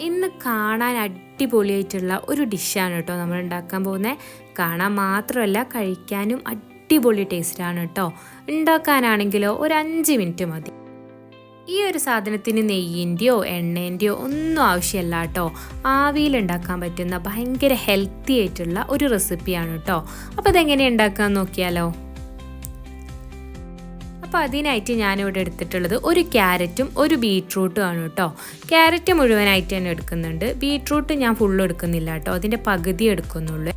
ഇന്ന് കാണാൻ അടിപൊളിയായിട്ടുള്ള ഒരു ഡിഷാണ് കേട്ടോ നമ്മൾ ഉണ്ടാക്കാൻ പോകുന്നത് കാണാൻ മാത്രമല്ല കഴിക്കാനും അടിപൊളി ടേസ്റ്റാണ് കേട്ടോ. ഉണ്ടാക്കാനാണെങ്കിലോ ഒരു അഞ്ച് മിനിറ്റ് മതി. ഈ ഒരു സാധനത്തിന് നെയ്യിന്റെയോ എണ്ണേന്റെയോ ഒന്നും ആവശ്യമല്ല കേട്ടോ. ആവിയിൽ ഉണ്ടാക്കാൻ പറ്റുന്ന ഭയങ്കര ഹെൽത്തി ആയിട്ടുള്ള ഒരു റെസിപ്പിയാണ് കേട്ടോ. അപ്പോൾ അതെങ്ങനെ ഉണ്ടാക്കാൻ നോക്കിയാലോ. അപ്പോൾ അതിനായിട്ട് ഞാനിവിടെ എടുത്തിട്ടുള്ളത് ഒരു ക്യാരറ്റും ഒരു ബീട്രൂട്ടും ആണ് കേട്ടോ. ക്യാരറ്റ് മുഴുവനായിട്ട് തന്നെ എടുക്കുന്നുണ്ട്. ബീട്രൂട്ട് ഞാൻ ഫുള്ള് എടുക്കുന്നില്ല കേട്ടോ. അതിന്റെ പകുതി എടുക്കുന്നുള്ളൂ.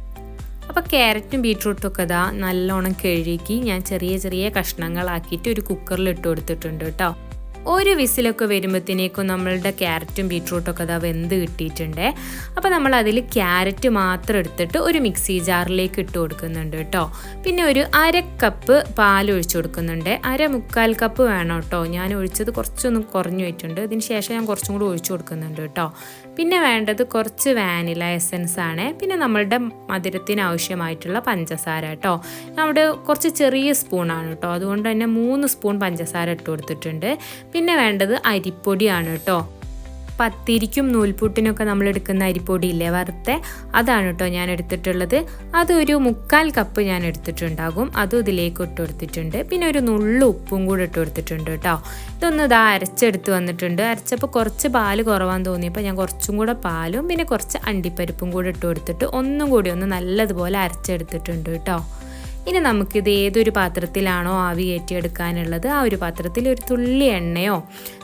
അപ്പോൾ ക്യാരറ്റും ബീട്രൂട്ടും ഒക്കെ ഇതാ നല്ലോണം കഴുകി ഞാൻ ചെറിയ ചെറിയ കഷ്ണങ്ങളാക്കിയിട്ട് ഒരു കുക്കറിൽ ഇട്ട് കൊടുത്തിട്ടുണ്ട് കേട്ടോ. ഒരു വിസിലൊക്കെ വരുമ്പോഴത്തേക്കും നമ്മളുടെ ക്യാരറ്റും ബീട്രൂട്ടും ഒക്കെ അതാ വെന്ത് കിട്ടിയിട്ടുണ്ട്. അപ്പോൾ നമ്മൾ അതിൽ ക്യാരറ്റ് മാത്രം എടുത്തിട്ട് ഒരു മിക്സി ജാറിലേക്ക് ഇട്ട് കൊടുക്കുന്നുണ്ട് കേട്ടോ. പിന്നെ ഒരു അര കപ്പ് പാൽ ഒഴിച്ചു കൊടുക്കുന്നുണ്ട്. അര മുക്കാൽ കപ്പ് വേണം കേട്ടോ. ഞാൻ ഒഴിച്ചത് കുറച്ചൊന്നും കുറഞ്ഞു പോയിട്ടുണ്ട്. ഇതിന് ശേഷം ഞാൻ കുറച്ചും കൂടി ഒഴിച്ചു കൊടുക്കുന്നുണ്ട് കേട്ടോ. പിന്നെ വേണ്ടത് കുറച്ച് വാനില എസൻസ് ആണ്. പിന്നെ നമ്മളുടെ മധുരത്തിന് ആവശ്യമായിട്ടുള്ള പഞ്ചസാര കേട്ടോ. അവിടെ കുറച്ച് ചെറിയ സ്പൂണാണ് കേട്ടോ. അതുകൊണ്ട് തന്നെ മൂന്ന് സ്പൂൺ പഞ്ചസാര ഇട്ട് കൊടുത്തിട്ടുണ്ട്. പിന്നെ വേണ്ടത് അരിപ്പൊടിയാണ് കേട്ടോ. പത്തിരിക്കും നൂൽപൂട്ടിനൊക്കെ നമ്മൾ എടുക്കുന്ന അരിപ്പൊടി ഇല്ലേ വറുത്തെ? അതാണ് കേട്ടോ ഞാൻ എടുത്തിട്ടുള്ളത്. അതൊരു മുക്കാൽ കപ്പ് ഞാൻ എടുത്തിട്ടുണ്ടാകും. അതും ഇതിലേക്ക് ഇട്ട് കൊടുത്തിട്ടുണ്ട്. പിന്നെ ഒരു നുള്ളു ഉപ്പും കൂടെ ഇട്ട് കൊടുത്തിട്ടുണ്ട് കേട്ടോ. ഇതൊന്ന് ഇതാ അരച്ചെടുത്ത് വന്നിട്ടുണ്ട്. അരച്ചപ്പോൾ കുറച്ച് പാൽ കുറവാന്ന് തോന്നിയപ്പോൾ ഞാൻ കുറച്ചും കൂടെ പാലും പിന്നെ കുറച്ച് അണ്ടിപ്പരിപ്പും കൂടെ ഇട്ട് കൊടുത്തിട്ട് ഒന്നും കൂടി ഒന്ന് നല്ലതുപോലെ അരച്ചെടുത്തിട്ടുണ്ട് കേട്ടോ. ഇനി നമുക്കിത് ഏതൊരു പാത്രത്തിലാണോ ആവി കയറ്റിയെടുക്കാനുള്ളത് ആ ഒരു പാത്രത്തിൽ ഒരു തുള്ളി എണ്ണയോ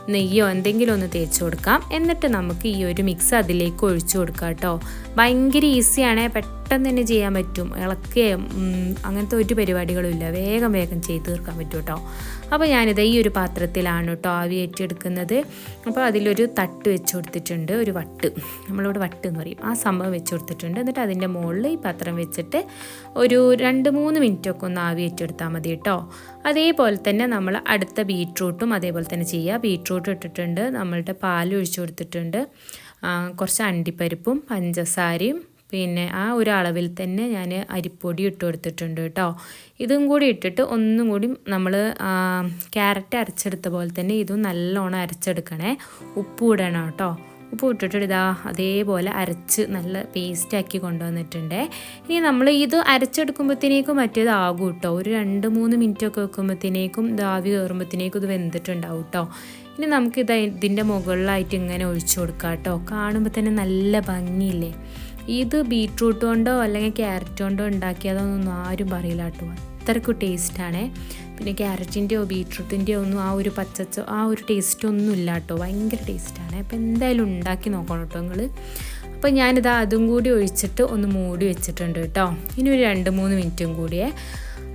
നെയ്യോ എന്തെങ്കിലും ഒന്ന് തേച്ച് കൊടുക്കാം. എന്നിട്ട് നമുക്ക് ഈ ഒരു മിക്സ് അതിലേക്ക് ഒഴിച്ചു കൊടുക്കാം കേട്ടോ. ഭയങ്കര ഈസിയാണ് പെട്ടെന്ന് തന്നെ ചെയ്യാൻ പറ്റും. ഇളക്കുകയും അങ്ങനത്തെ ഒരു പരിപാടികളും ഇല്ല വേഗം വേഗം ചെയ്ത് തീർക്കാൻ പറ്റും കേട്ടോ. അപ്പോൾ ഞാനിത് ഈ ഒരു പാത്രത്തിലാണ് കേട്ടോ ആവി ഏറ്റെടുക്കുന്നത്. അപ്പോൾ അതിലൊരു തട്ട് വെച്ച് കൊടുത്തിട്ടുണ്ട്. ഒരു വട്ട്. നമ്മളിവിടെ വട്ട് എന്ന് പറയും. ആ സംഭവം വെച്ച് കൊടുത്തിട്ടുണ്ട്. എന്നിട്ട് അതിന്റെ മുകളിൽ ഈ പാത്രം വെച്ചിട്ട് ഒരു രണ്ട് മൂന്ന് മിനിറ്റൊക്കെ ഒന്ന് ആവി ഏറ്റെടുത്താൽ മതി കേട്ടോ. അതേപോലെ തന്നെ നമ്മൾ അടുത്ത ബീട്രൂട്ടും അതേപോലെ തന്നെ ചെയ്യുക. ബീട്രൂട്ട് ഇട്ടിട്ടുണ്ട്. നമ്മളുടെ പാൽ ഒഴിച്ചു കൊടുത്തിട്ടുണ്ട്. കുറച്ച് അണ്ടിപ്പരിപ്പും പഞ്ചസാരയും പിന്നെ ആ ഒരു അളവിൽ തന്നെ ഞാൻ അരിപ്പൊടി ഇട്ട് കൊടുത്തിട്ടുണ്ട് കേട്ടോ. ഇതും കൂടി ഇട്ടിട്ട് ഒന്നും കൂടി നമ്മൾ ക്യാരറ്റ് അരച്ചെടുത്ത പോലെ തന്നെ ഇതും നല്ലോണം അരച്ചെടുക്കണേ. ഉപ്പ് ഇടണം കേട്ടോ. ഉപ്പ് ഇട്ടിട്ട് ഇതാ അതേപോലെ അരച്ച് നല്ല പേസ്റ്റാക്കി കൊണ്ടുവന്നിട്ടുണ്ട്. ഇനി നമ്മൾ ഇത് അരച്ചെടുക്കുമ്പോഴത്തേക്കും മറ്റേതാകും കേട്ടോ ഒരു രണ്ട് മൂന്ന് മിനിറ്റ് ഒക്കെ വെക്കുമ്പോഴത്തേക്കും ഇത് ആവി കയറുമ്പോഴത്തേക്കും ഇത് വെന്തിട്ടുണ്ടാവും കേട്ടോ ഇനി നമുക്കിത് ഇതിന്റെ മുകളിലായിട്ട് ഇങ്ങനെ ഒഴിച്ചു കൊടുക്കാം കേട്ടോ കാണുമ്പോൾ തന്നെ നല്ല ഭംഗിയില്ലേ? ഇത് ബീട്രൂട്ട് കൊണ്ടോ അല്ലെങ്കിൽ ക്യാരറ്റ് കൊണ്ടോ ഉണ്ടാക്കിയതൊന്നും ആരും പറയില്ല കേട്ടോ അത്രയ്ക്ക് ടേസ്റ്റാണ് പിന്നെ ക്യാരറ്റിന്റെയോ ബീട്രൂട്ടിന്റെയോ ഒന്നും ആ ഒരു പച്ചച്ചോ ആ ഒരു ടേസ്റ്റ് ഒന്നും ഇല്ല കേട്ടോ. ഭയങ്കര ടേസ്റ്റാണ് അപ്പോൾ എന്തായാലും ഉണ്ടാക്കി നോക്കണം കേട്ടോ നിങ്ങൾ അപ്പോൾ ഞാനിത് അതും കൂടി ഒഴിച്ചിട്ട് ഒന്ന് മൂടി വെച്ചിട്ടുണ്ട് കേട്ടോ. ഇനി ഒരു രണ്ട് മൂന്ന് മിനിറ്റും കൂടിയേ.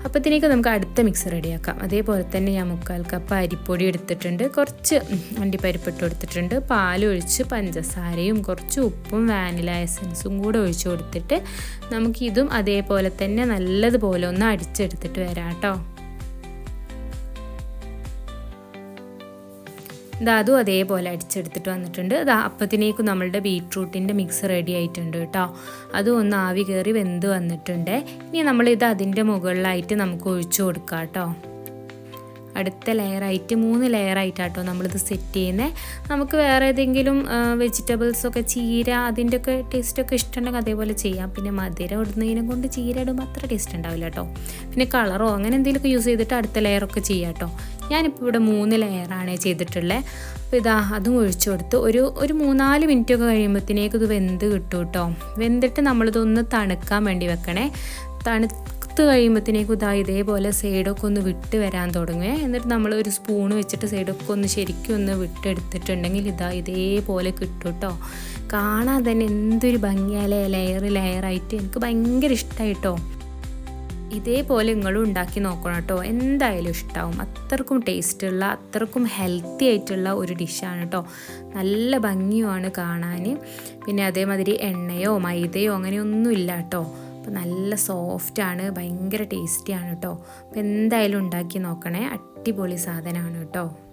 അപ്പോഴത്തേക്ക് നമുക്ക് അടുത്ത മിക്സ് റെഡിയാക്കാം. അതേപോലെ തന്നെ ഞാൻ മുക്കാൽ കപ്പ് അരിപ്പൊടി എടുത്തിട്ടുണ്ട്. കുറച്ച് അണ്ടിപ്പരിപ്പിട്ട് കൊടുത്തിട്ടുണ്ട്. പാൽ ഒഴിച്ച് പഞ്ചസാരയും കുറച്ച് ഉപ്പും വാനില എസൻസും കൂടെ ഒഴിച്ച് കൊടുത്തിട്ട് നമുക്കിതും അതേപോലെ തന്നെ നല്ലതുപോലെ ഒന്ന് അടിച്ചെടുത്തിട്ട് വരാം കേട്ടോ. ഇതാ അതും അതേപോലെ അടിച്ചെടുത്തിട്ട് വന്നിട്ടുണ്ട്. ഇതാ അപ്പത്തിനേക്കും നമ്മളുടെ ബീട്രൂട്ടിന്റെ മിക്സ് റെഡി ആയിട്ടുണ്ട് കേട്ടോ. അതും ഒന്ന് ആവി കയറി വെന്ത് വന്നിട്ടുണ്ട്. ഇനി നമ്മളിത് അതിന്റെ മുകളിലായിട്ട് നമുക്ക് ഒഴിച്ചു കൊടുക്കാം കേട്ടോ. അടുത്ത ലെയറായിട്ട് മൂന്ന് ലെയറായിട്ടാട്ടോ നമ്മളിത് സെറ്റ് ചെയ്യുന്നത് നമുക്ക് വേറെ ഏതെങ്കിലും വെജിറ്റബിൾസൊക്കെ ചീര അതിന്റെയൊക്കെ ടേസ്റ്റൊക്കെ ഇഷ്ടമുണ്ടെങ്കിൽ അതേപോലെ ചെയ്യാം. പിന്നെ മധുരം ഇടുന്നതിനെ കൊണ്ട് ചീര ഇടുമ്പോൾ അത്ര ടേസ്റ്റ് ഉണ്ടാവില്ല കേട്ടോ. പിന്നെ കളറോ അങ്ങനെ എന്തെങ്കിലുമൊക്കെ യൂസ് ചെയ്തിട്ട് അടുത്ത ലെയറൊക്കെ ചെയ്യാം കേട്ടോ. ഞാനിപ്പോൾ ഇവിടെ മൂന്ന് ലെയറാണ് ചെയ്തിട്ടുള്ളത് അപ്പോൾ ഇതാ അതും ഒഴിച്ചു കൊടുത്ത്. ഒരു ഒരു മൂന്നാൽ മിനിറ്റ് ഒക്കെ കഴിയുമ്പോഴത്തേക്ക് ഇത് വെന്ത് കിട്ടും കേട്ടോ വെന്തിട്ട് നമ്മളിതൊന്ന് തണുക്കാൻ വേണ്ടി വെക്കണേ. തണുത്ത് കഴിയുമ്പോഴത്തേക്കും ഇതാ ഇതേപോലെ സൈഡൊക്കെ ഒന്ന് വിട്ട് വരാൻ തുടങ്ങുക എന്നിട്ട് നമ്മൾ ഒരു സ്പൂൺ വെച്ചിട്ട് സൈഡൊക്കെ ഒന്ന് ശരിക്കും ഒന്ന് വിട്ടെടുത്തിട്ടുണ്ടെങ്കിൽ ഇതാ ഇതേപോലെ കിട്ടും കേട്ടോ കാണാൻ തന്നെ എന്തൊരു ഭംഗിയാലേ ലെയർ ലെയറായിട്ട്. എനിക്ക് ഭയങ്കര ഇഷ്ടമായിട്ടോ ഇതേപോലെ നിങ്ങളും ഉണ്ടാക്കി നോക്കണം കേട്ടോ. എന്തായാലും ഇഷ്ടമാവും അത്രക്കും ടേസ്റ്റുള്ള അത്രക്കും ഹെൽത്തി ആയിട്ടുള്ള ഒരു ഡിഷാണ് കേട്ടോ. നല്ല ഭംഗിയുമാണ് കാണാൻ പിന്നെ അതേമാതിരി എണ്ണയോ മൈദയോ അങ്ങനെയൊന്നും ഇല്ല കേട്ടോ. അപ്പോൾ നല്ല സോഫ്റ്റാണ് ഭയങ്കര ടേസ്റ്റിയാണ് കേട്ടോ. അപ്പോൾ എന്തായാലും ഉണ്ടാക്കി നോക്കണേ. അടിപൊളി സാധനമാണ് കേട്ടോ.